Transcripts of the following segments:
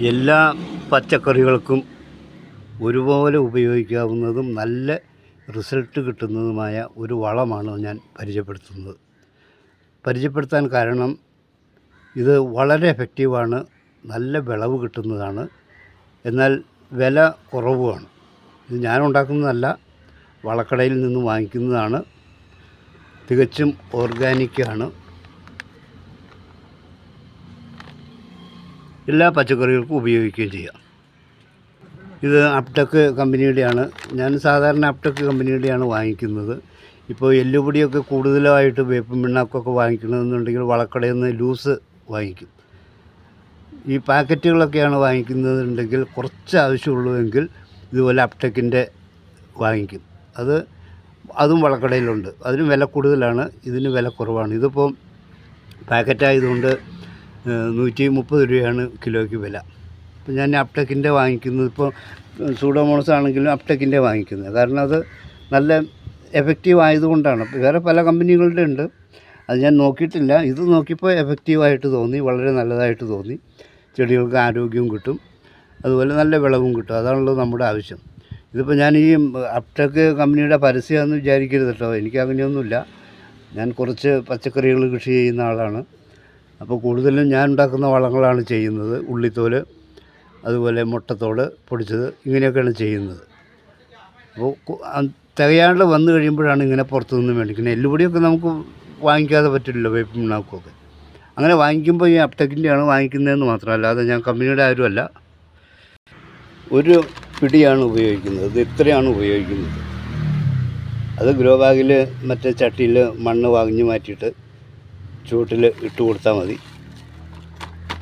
എല്ലാ പച്ചക്കറികൾക്കും ഒരുപോലെ ഉപയോഗിക്കാവുന്നതും നല്ല റിസൾട്ട് കിട്ടുന്നതുമായ ഒരു വളമാണ് ഞാൻ പരിചയപ്പെടുത്തുന്നത്. പരിചയപ്പെടുത്താൻ കാരണം ഇത് വളരെ എഫക്റ്റീവാണ് നല്ല വിളവ് കിട്ടുന്നതാണ് എന്നാൽ വില കുറവുമാണ്. ഇത് ഞാൻ ഉണ്ടാക്കുന്നതല്ല വളക്കടയിൽ നിന്ന് വാങ്ങിക്കുന്നതാണ് തികച്ചും ഓർഗാനിക്കാണ് എല്ലാ പച്ചക്കറികൾക്കും ഉപയോഗിക്കുകയും ചെയ്യാം. ഇത് അപ്ടെക് കമ്പനിയുടെയാണ്. ഞാൻ സാധാരണ അപ്ടെക് കമ്പനിയുടെയാണ് വാങ്ങിക്കുന്നത്. ഇപ്പോൾ എല്ലുപൊടിയൊക്കെ കൂടുതലായിട്ട് വേപ്പും പിണ്ണാക്കൊക്കെ വാങ്ങിക്കണമെന്നുണ്ടെങ്കിൽ വളക്കടയിൽ നിന്ന് ലൂസ് വാങ്ങിക്കും. ഈ പാക്കറ്റുകളൊക്കെയാണ് വാങ്ങിക്കുന്നതുണ്ടെങ്കിൽ കുറച്ച് ആവശ്യമുള്ളൂവെങ്കിൽ ഇതുപോലെ അപ്ടെക്കിന്റെ വാങ്ങിക്കും. അത് അതും വളക്കടയിലുണ്ട്. അതിന് വില കൂടുതലാണ്. ഇതിന് വില കുറവാണ്. ഇതിപ്പം പാക്കറ്റായതുകൊണ്ട് നൂറ്റി മുപ്പത് രൂപയാണ് കിലോയ്ക്ക് വില. അപ്പോൾ ഞാൻ അപ്ടെക്കിന്റെ വാങ്ങിക്കുന്നത് ഇപ്പോൾ സൂഡോമോണസ് ആണെങ്കിലും അപ്ടെക്കിന്റെ വാങ്ങിക്കുന്നത്. കാരണം അത് നല്ല എഫക്റ്റീവ് ആയതുകൊണ്ടാണ്. വേറെ പല കമ്പനികളുടെ ഉണ്ട്. അത് ഞാൻ നോക്കിയിട്ടില്ല. ഇത് നോക്കിയപ്പോൾ എഫക്റ്റീവായിട്ട് തോന്നി. വളരെ നല്ലതായിട്ട് തോന്നി. ചെടികൾക്ക് ആരോഗ്യവും കിട്ടും. അതുപോലെ നല്ല വിളവും കിട്ടും. അതാണല്ലോ നമ്മുടെ ആവശ്യം. ഇതിപ്പോൾ ഞാൻ ഈ അപ്ടെക് കമ്പനിയുടെ പരസ്യമാണെന്ന് വിചാരിക്കരുത് കേട്ടോ. എനിക്ക് അങ്ങനെയൊന്നുമില്ല. ഞാൻ കുറച്ച് പച്ചക്കറികൾ കൃഷി ചെയ്യുന്ന ആളാണ്. അപ്പോൾ കൂടുതലും ഞാൻ ഉണ്ടാക്കുന്ന വളങ്ങളാണ് ചെയ്യുന്നത്. ഉള്ളിത്തോൽ അതുപോലെ മുട്ടത്തോട് പൊടിച്ചത് ഇങ്ങനെയൊക്കെയാണ് ചെയ്യുന്നത്. അപ്പോൾ തികയാണ്ട് വന്നു കഴിയുമ്പോഴാണ് ഇങ്ങനെ പുറത്തുനിന്ന് മേടിക്കുന്നത്. എല്ലുപൊടിയൊക്കെ നമുക്ക് വാങ്ങിക്കാതെ പറ്റില്ലല്ലോ വേപ്പിൻ പിണ്ണാക്കുമൊക്കെ അങ്ങനെ വാങ്ങിക്കുമ്പോൾ ഈ അപ്ടെക്കിന്റെയാണ് വാങ്ങിക്കുന്നതെന്ന് മാത്രമല്ല അല്ലാതെ ഞാൻ കമ്പനിയുടെ ആരുമല്ല. ഒരു പിടിയാണ് ഉപയോഗിക്കുന്നത് ഇത് ഇത്രയാണ് ഉപയോഗിക്കുന്നത്. അത് ഗ്രോ ബാഗിൽ മറ്റേ ചട്ടിയിൽ മണ്ണ് വാങ്ങിഞ്ഞ് മാറ്റിയിട്ട് ചുവട്ടിൽ ഇട്ട് കൊടുത്താൽ മതി.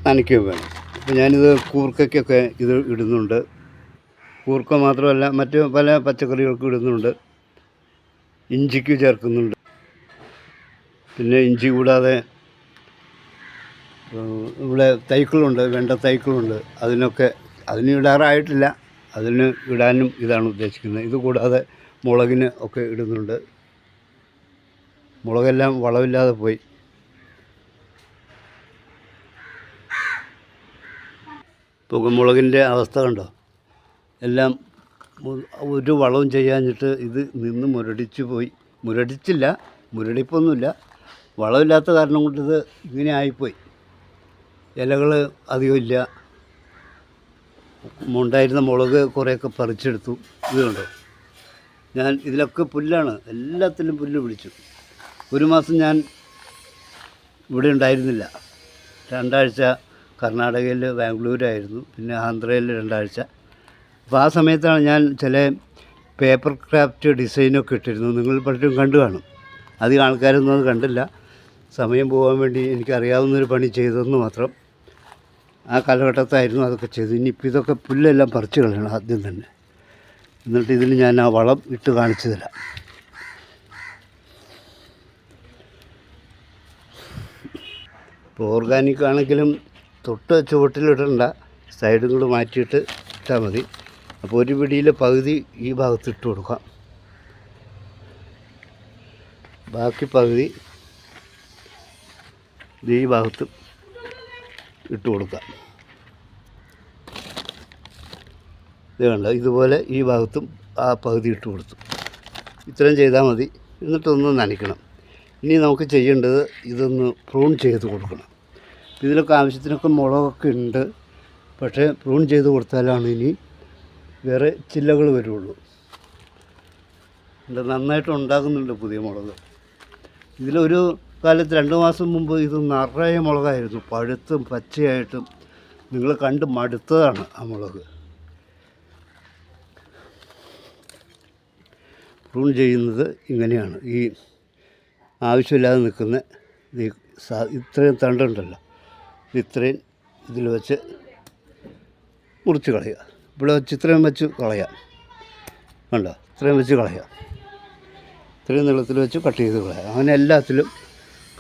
നനയ്ക്കുകയും വേണം. അപ്പോൾ ഞാനിത് കൂർക്കയ്ക്കൊക്കെ ഇത് ഇടുന്നുണ്ട്. കൂർക്ക മാത്രമല്ല മറ്റ് പല പച്ചക്കറികൾക്കും ഇടുന്നുണ്ട്. ഇഞ്ചിക്ക് ചേർക്കുന്നുണ്ട്. പിന്നെ ഇഞ്ചി കൂടാതെ ഇവിടെ തൈക്കളുണ്ട് വെണ്ട തൈക്കളുണ്ട്. അതിനൊക്കെ അതിന് ഇടാറായിട്ടില്ല. അതിന് ഇടാനും ഇതാണ് ഉദ്ദേശിക്കുന്നത്. ഇത് കൂടാതെ മുളകിന് ഒക്കെ ഇടുന്നുണ്ട്. മുളകെല്ലാം വളമില്ലാതെ പോയി. ഇപ്പോൾ മുളകിന്റെ അവസ്ഥ കണ്ടോ? എല്ലാം ഒരു വളവും ചെയ്യാഞ്ഞിട്ട് ഇത് നിന്ന് മുരടിച്ച് പോയി. മുരടിച്ചില്ല മുരടിപ്പൊന്നുമില്ല. വളമില്ലാത്ത കാരണം കൊണ്ട് ഇത് ഇങ്ങനെ ആയിപ്പോയി. ഇലകൾ അധികം ഇല്ല. ഉണ്ടായിരുന്ന മുളക് കുറേയൊക്കെ പറിച്ചെടുത്തു. ഇത് കണ്ടോ? ഞാൻ ഇതിലൊക്കെ പുല്ലാണ്. എല്ലാത്തിലും പുല്ല് പിടിച്ചു. ഒരു മാസം ഞാൻ ഇവിടെ ഉണ്ടായിരുന്നില്ല. രണ്ടാഴ്ച കർണാടകയിൽ ബാംഗ്ലൂരായിരുന്നു പിന്നെ ആന്ധ്രയിൽ രണ്ടാഴ്ച. അപ്പോൾ ആ സമയത്താണ് ഞാൻ ചില പേപ്പർ ക്രാഫ്റ്റ് ഡിസൈനൊക്കെ ഇട്ടിരുന്നു നിങ്ങൾ പലരും കണ്ടു കാണും. അധികം ആൾക്കാരൊന്നും അത് കണ്ടില്ല. സമയം പോകാൻ വേണ്ടി എനിക്കറിയാവുന്നൊരു പണി ചെയ്തതെന്ന് മാത്രം. ആ കാലഘട്ടത്തായിരുന്നു അതൊക്കെ ചെയ്തു ഇനിയിപ്പോൾ ഇതൊക്കെ പുല്ലെല്ലാം പറിച്ചു കളയണം ആദ്യം തന്നെ. എന്നിട്ട് ഇതിൽ ഞാൻ ആ വളം ഇട്ട് കാണിച്ചു തരാം. ഇപ്പോൾ ഓർഗാനിക് ആണെങ്കിലും തൊട്ട് ചുവട്ടിലിടണ്ട. സൈഡും കൂടെ മാറ്റിയിട്ട് ഇട്ടാൽ മതി. അപ്പോൾ ഒരു പിടിയിൽ പകുതി ഈ ഭാഗത്ത് ഇട്ട് കൊടുക്കാം. ബാക്കി പകുതി ഈ ഭാഗത്ത് ഇട്ട് കൊടുക്കാം. ഇത് കണ്ട? ഇതുപോലെ ഈ ഭാഗത്തും ആ പകുതി ഇട്ട് കൊടുത്തു. ഇത്രയും ചെയ്താൽ മതി. എന്നിട്ടൊന്ന് നനയ്ക്കണം. ഇനി നമുക്ക് ചെയ്യേണ്ടത് ഇതൊന്ന് പ്രൂൺ ചെയ്ത് കൊടുക്കണം. ഇതിലൊക്കെ ആവശ്യത്തിനൊക്കെ മുളകൊക്കെ ഉണ്ട്. പക്ഷേ പ്രൂൺ ചെയ്ത് കൊടുത്താലാണ് ഇനി വേറെ ചില്ലകൾ വരുള്ളൂ. നന്നായിട്ട് ഉണ്ടാകുന്നുണ്ട് പുതിയ മുളക്. ഇതിലൊരു കാലത്ത് രണ്ട് മാസം മുമ്പ് ഇത് നിറയെ മുളകായിരുന്നു. പഴുത്തും പച്ചയായിട്ടും. നിങ്ങൾ കണ്ട് മടുത്തതാണ് ആ മുളക്. പ്രൂൺ ചെയ്യുന്നത് ഇങ്ങനെയാണ്. ഈ ആവശ്യമില്ലാതെ നിൽക്കുന്ന ഇത്രയും തണ്ടുണ്ടല്ലോ. ഇത്രയും ഇതിൽ വെച്ച് മുറിച്ച് കളയുക. ഇവിടെ വെച്ച് ഇത്രയും വെച്ച് കളയാം കണ്ടോ? ഇത്രയും വെച്ച് കളയാം ഇത്രയും നീളത്തിൽ വെച്ച് കട്ട് ചെയ്ത് കളയാം അങ്ങനെ എല്ലാത്തിലും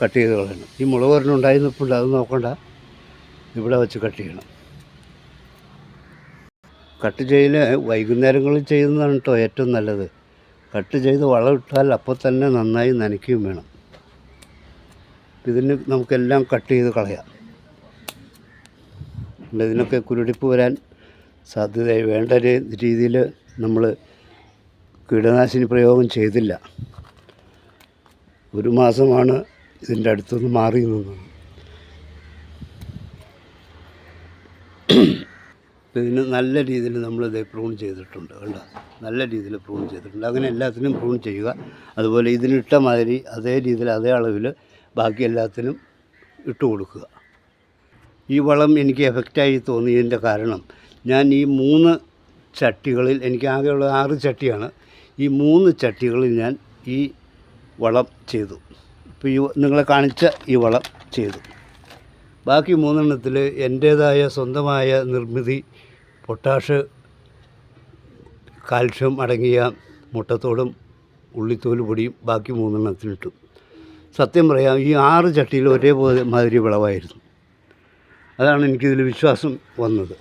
കട്ട് ചെയ്ത് കളയണം. ഈ മുളക് ഒരെണ്ണം ഉണ്ടായിരുന്നപ്പോൾ അത് നോക്കണ്ട. ഇവിടെ വെച്ച് കട്ട് ചെയ്യണം. കട്ട് ചെയ്യൽ വൈകുന്നേരങ്ങളിൽ ചെയ്യുന്നതാണ് കേട്ടോ ഏറ്റവും നല്ലത്. കട്ട് ചെയ്ത് വളമിട്ടാൽ അപ്പോൾ തന്നെ നന്നായി നനയ്ക്കുകയും വേണം. ഇതിന് നമുക്കെല്ലാം കട്ട് ചെയ്ത് കളയാം. ഉണ്ട്. ഇതിനൊക്കെ കുരുടിപ്പ് വരാൻ സാധ്യത വേണ്ട ഒരു രീതിയിൽ നമ്മൾ കീടനാശിനി പ്രയോഗം ചെയ്തില്ല. ഒരു മാസമാണ് ഇതിന്റെ അടുത്തുനിന്ന് മാറി നിന്നത്. ഇതിന് നല്ല രീതിയിൽ നമ്മൾ നമ്മളിത് പ്രൂൺ ചെയ്തിട്ടുണ്ട് കണ്ടോ? നല്ല രീതിയിൽ പ്രൂൺ ചെയ്തിട്ടുണ്ട്. അങ്ങനെ എല്ലാത്തിനും പ്രൂൺ ചെയ്യുക. അതുപോലെ ഇതിനിട്ട മാതിരി അതേ രീതിയിൽ അതേ അളവിൽ ബാക്കി എല്ലാത്തിനും ഇട്ട് കൊടുക്കുക. ഈ വളം എനിക്ക് എഫക്റ്റായി തോന്നിയതിന്റെ കാരണം ഞാൻ ഈ മൂന്ന് ചട്ടികളിൽ എനിക്ക് ആകെയുള്ള ആറ് ചട്ടിയാണ്. ഈ മൂന്ന് ചട്ടികളിൽ ഞാൻ ഈ വളം ചെയ്തു. ഇപ്പോൾ ഈ നിങ്ങളെ കാണിച്ച ഈ വളം ചെയ്തു. ബാക്കി മൂന്നെണ്ണത്തിൽ എന്റേതായ സ്വന്തമായ നിർമ്മിതി പൊട്ടാഷ് കാൽഷ്യം അടങ്ങിയ മുട്ടത്തോടും ഉള്ളിത്തോൽ പൊടിയും ബാക്കി മൂന്നെണ്ണത്തിനിട്ടു സത്യം പറയാം ഈ ആറ് ചട്ടിയിൽ ഒരേപോലെ മാതിരി വിളവായിരുന്നു. അതാണ് എനിക്കിതിൽ വിശ്വാസം വന്നത്.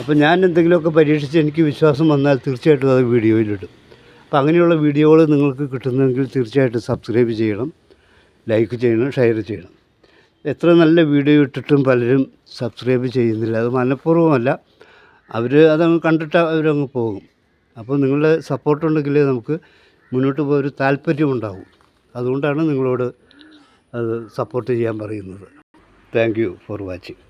അപ്പോൾ ഞാൻ എന്തെങ്കിലുമൊക്കെ പരീക്ഷിച്ച് എനിക്ക് വിശ്വാസം വന്നാൽ തീർച്ചയായിട്ടും അത് വീഡിയോയിലിടും. അപ്പോൾ അങ്ങനെയുള്ള വീഡിയോകൾ നിങ്ങൾക്ക് കിട്ടുന്നെങ്കിൽ തീർച്ചയായിട്ടും സബ്സ്ക്രൈബ് ചെയ്യണം ലൈക്ക് ചെയ്യണം ഷെയർ ചെയ്യണം. എത്ര നല്ല വീഡിയോ ഇട്ടിട്ടും പലരും സബ്സ്ക്രൈബ് ചെയ്യുന്നില്ല. അത് മനഃപൂർവമല്ല. അവർ അതങ്ങ് കണ്ടിട്ട് അവരങ്ങ് പോകും. അപ്പോൾ നിങ്ങളുടെ സപ്പോർട്ടുണ്ടെങ്കിലേ നമുക്ക് മുന്നോട്ട് പോകാൻ ഒരു താല്പര്യമുണ്ടാവും അതുകൊണ്ടാണ് നിങ്ങളോട് അത് സപ്പോർട്ട് ചെയ്യാൻ പറയുന്നത്. Thank you for watching.